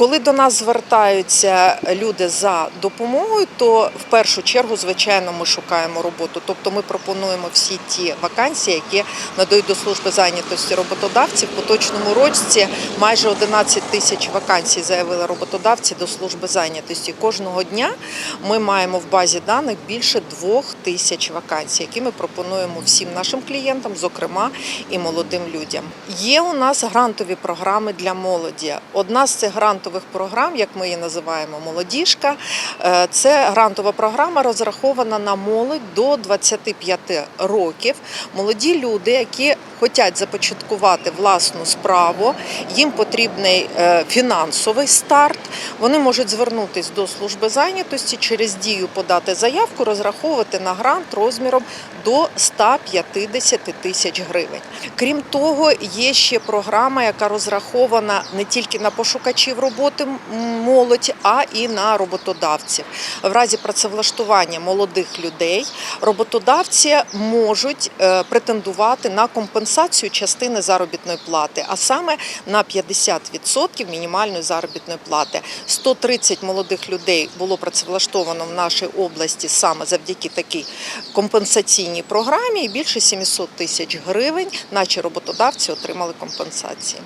Коли до нас звертаються люди за допомогою, то в першу чергу, звичайно, ми шукаємо роботу. Тобто ми пропонуємо всі ті вакансії, які надають до служби зайнятості роботодавців. В поточному році майже 11 тисяч вакансій заявили роботодавці до служби зайнятості. Кожного дня ми маємо в базі даних більше двох тисяч вакансій, які ми пропонуємо всім нашим клієнтам, зокрема і молодим людям. Є у нас грантові програми для молоді. Одна з цих грантових програм, як ми її називаємо молодіжка, е, це грантова програма розрахована на молодь до 25 років. Молоді люди, які хочуть започаткувати власну справу, їм потрібний е, фінансовий старт. Вони можуть звернутися до служби зайнятості через дію подати заявку, розраховувати на грант розміром до 150 тисяч гривень. Крім того, є ще програма, яка розрахована не тільки на пошукачів роботи молодь, а і на роботодавців. В разі працевлаштування молодих людей роботодавці можуть е, претендувати на компенсацію частини заробітної плати, а саме на 50% мінімальної заробітної плати. 130 молодих людей було працевлаштовано в нашій області саме завдяки такій компенсаційній програмі, і більше 700 тисяч гривень наші роботодавці отримали компенсації.